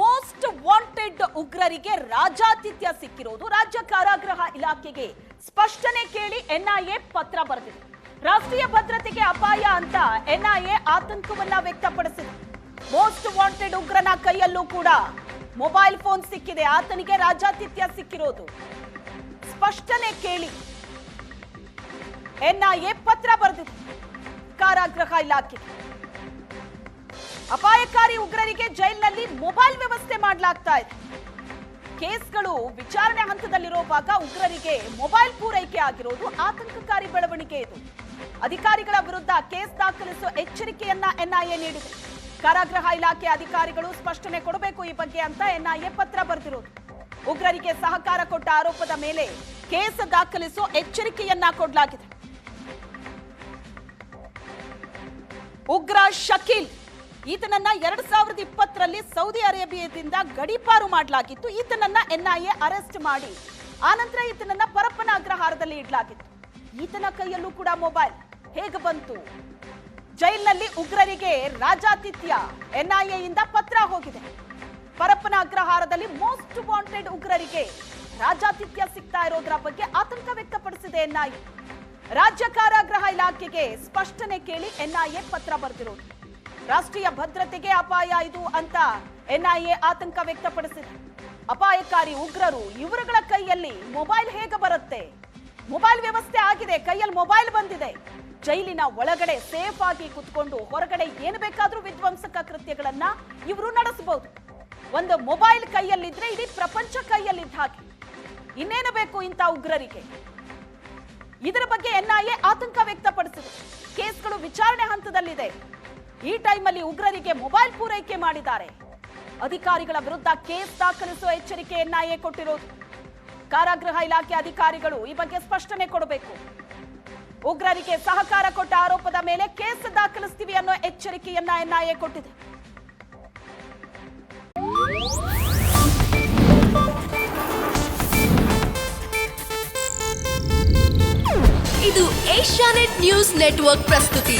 Most wanted ಉಗ್ರರಿಗೆ ರಾಜಾತಿಥ್ಯ ಸಿಕ್ಕಿರೋದು ರಾಜ್ಯ ಕಾರಾಗೃಹ ಇಲಾಖೆಗೆ. ಸ್ಪಷ್ಟನೆ ಕೇಳಿ ಎನ್ಐಎ ಪತ್ರ ಬರೆದಿದೆ. ರಾಷ್ಟ್ರೀಯ ಭದ್ರತೆಗೆ ಅಪಾಯ ಅಂತ ಎನ್ಐಎ ಆತಂಕವನ್ನ ವ್ಯಕ್ತಪಡಿಸಿದೆ. ಮೋಸ್ಟ್ ವಾಂಟೆಡ್ ಉಗ್ರನ ಕೈಯಲ್ಲೂ ಕೂಡ ಮೊಬೈಲ್ ಫೋನ್ ಸಿಕ್ಕಿದೆ, ಆತನಿಗೆ ರಾಜಾತಿಥ್ಯ ಸಿಕ್ಕಿರೋದು. ಸ್ಪಷ್ಟನೆ ಕೇಳಿ ಎನ್ಐಎ ಪತ್ರ ಬರೆದಿದೆ ಕಾರಾಗೃಹ ಇಲಾಖೆಗೆ. ಅಪಾಯಕಾರಿ ಉಗ್ರರಿಗೆ ಜೈಲಿನಲ್ಲಿ ಮೊಬೈಲ್ ವ್ಯವಸ್ಥೆ ಮಾಡಲಾಗ್ತಾ ಇದೆ. ಕೇಸ್ಗಳು ವಿಚಾರಣೆ ಹಂತದಲ್ಲಿರುವಾಗ ಉಗ್ರರಿಗೆ ಮೊಬೈಲ್ ಪೂರೈಕೆ ಆಗಿರೋದು ಆತಂಕಕಾರಿ ಬೆಳವಣಿಗೆ ಇದು. ಅಧಿಕಾರಿಗಳ ವಿರುದ್ಧ ಕೇಸ್ ದಾಖಲಿಸುವ ಎಚ್ಚರಿಕೆಯನ್ನ ಎನ್ಐಎ ನೀಡಿದೆ. ಕಾರಾಗೃಹ ಇಲಾಖೆ ಅಧಿಕಾರಿಗಳು ಸ್ಪಷ್ಟನೆ ಕೊಡಬೇಕು ಈ ಬಗ್ಗೆ ಅಂತ ಎನ್ಐಎ ಪತ್ರ ಬರೆದಿರೋದು. ಉಗ್ರರಿಗೆ ಸಹಕಾರ ಕೊಟ್ಟ ಆರೋಪದ ಮೇಲೆ ಕೇಸ್ ದಾಖಲಿಸುವ ಎಚ್ಚರಿಕೆಯನ್ನ ಕೊಡಲಾಗಿದೆ. ಉಗ್ರ ಶಕೀಲ್ ಈತನನ್ನ ಎರಡ್ ಸಾವಿರದ ಇಪ್ಪತ್ತರಲ್ಲಿ ಸೌದಿ ಅರೇಬಿಯಾದಿಂದ ಗಡೀಪಾರು ಮಾಡಲಾಗಿತ್ತು. ಈತನನ್ನ ಎನ್ಐಎ ಅರೆಸ್ಟ್ ಮಾಡಿ. ಆನಂತರ ಈತನನ್ನ ಪರಪ್ಪನ ಅಗ್ರಹಾರದಲ್ಲಿ ಇಡಲಾಗಿತ್ತು. ಈತನ ಕೈಯಲ್ಲೂ ಕೂಡ ಮೊಬೈಲ್. ಹೇಗೆ ಬಂತು? ಜೈಲಿನಲ್ಲಿ ಉಗ್ರರಿಗೆ ರಾಜಾತಿಥ್ಯ. ಎನ್ಐಎ ಇಂದ ಪತ್ರ ಹೋಗಿದೆ. ಪರಪ್ಪನ ಅಗ್ರಹಾರದಲ್ಲಿ ಮೋಸ್ಟ್ ವಾಂಟೆಡ್ ಉಗ್ರರಿಗೆ ರಾಜಾತಿಥ್ಯ ಸಿಗ್ತಾ ಇರೋದ್ರ ಬಗ್ಗೆ ಆತಂಕ ವ್ಯಕ್ತಪಡಿಸಿದೆ ಎನ್ಐಎ. ರಾಜ್ಯ ಕಾರಾಗೃಹ ಇಲಾಖೆಗೆ ಸ್ಪಷ್ಟನೆ ಕೇಳಿ ಎನ್ಐಎ ಪತ್ರ ಬರೆದಿರೋದು. ರಾಷ್ಟ್ರೀಯ ಭದ್ರತೆಗೆ ಅಪಾಯ ಇದು ಅಂತ ಎನ್ಐಎ ಆತಂಕ ವ್ಯಕ್ತಪಡಿಸಿದೆ. ಅಪಾಯಕಾರಿ ಉಗ್ರರು ಇವರುಗಳ ಕೈಯಲ್ಲಿ ಮೊಬೈಲ್ ಹೇಗೆ ಬರುತ್ತೆ? ಮೊಬೈಲ್ ವ್ಯವಸ್ಥೆ ಆಗಿದೆ, ಕೈಯಲ್ಲಿ ಮೊಬೈಲ್ ಬಂದಿದೆ. ಜೈಲಿನ ಒಳಗಡೆ ಸೇಫ್ ಆಗಿ ಕುತ್ಕೊಂಡು ಹೊರಗಡೆ ಏನು ಬೇಕಾದ್ರೂ ವಿಧ್ವಂಸಕ ಕೃತ್ಯಗಳನ್ನ ಇವರು ನಡೆಸಬಹುದು ಒಂದು ಮೊಬೈಲ್ ಕೈಯಲ್ಲಿದ್ರೆ ಇಡೀ ಪ್ರಪಂಚ ಕೈಯಲ್ಲಿದ್ದ ಹಾಕಿ ಇನ್ನೇನು ಬೇಕು ಇಂಥ ಉಗ್ರರಿಗೆ? ಇದರ ಬಗ್ಗೆ ಎನ್ಐಎ ಆತಂಕ ವ್ಯಕ್ತಪಡಿಸಿದೆ. ಕೇಸ್ಗಳು ವಿಚಾರಣೆ ಹಂತದಲ್ಲಿದೆ. ಈ ಟೈಮಲ್ಲಿ ಉಗ್ರರಿಗೆ ಮೊಬೈಲ್ ಪೂರೈಕೆ ಮಾಡಿದ್ದಾರೆ. ಅಧಿಕಾರಿಗಳ ವಿರುದ್ಧ ಕೇಸ್ ದಾಖಲಿಸುವ ಎಚ್ಚರಿಕೆ ಎನ್ಐಎ ಕೊಟ್ಟಿರೋದು. ಕಾರಾಗೃಹ ಇಲಾಖೆ ಅಧಿಕಾರಿಗಳು ಈ ಬಗ್ಗೆ ಸ್ಪಷ್ಟನೆ ಕೊಡಬೇಕು. ಉಗ್ರರಿಗೆ ಸಹಕಾರ ಕೊಟ್ಟ ಆರೋಪದ ಮೇಲೆ ಕೇಸ್ ದಾಖಲಿಸ್ತೀವಿ ಅನ್ನೋ ಎಚ್ಚರಿಕೆಯನ್ನ ಎನ್ಐಎ ಕೊಟ್ಟಿದೆ. ಇದು ಏಷ್ಯಾನೆಟ್ ನ್ಯೂಸ್ ನೆಟ್ವರ್ಕ್ ಪ್ರಸ್ತುತಿ.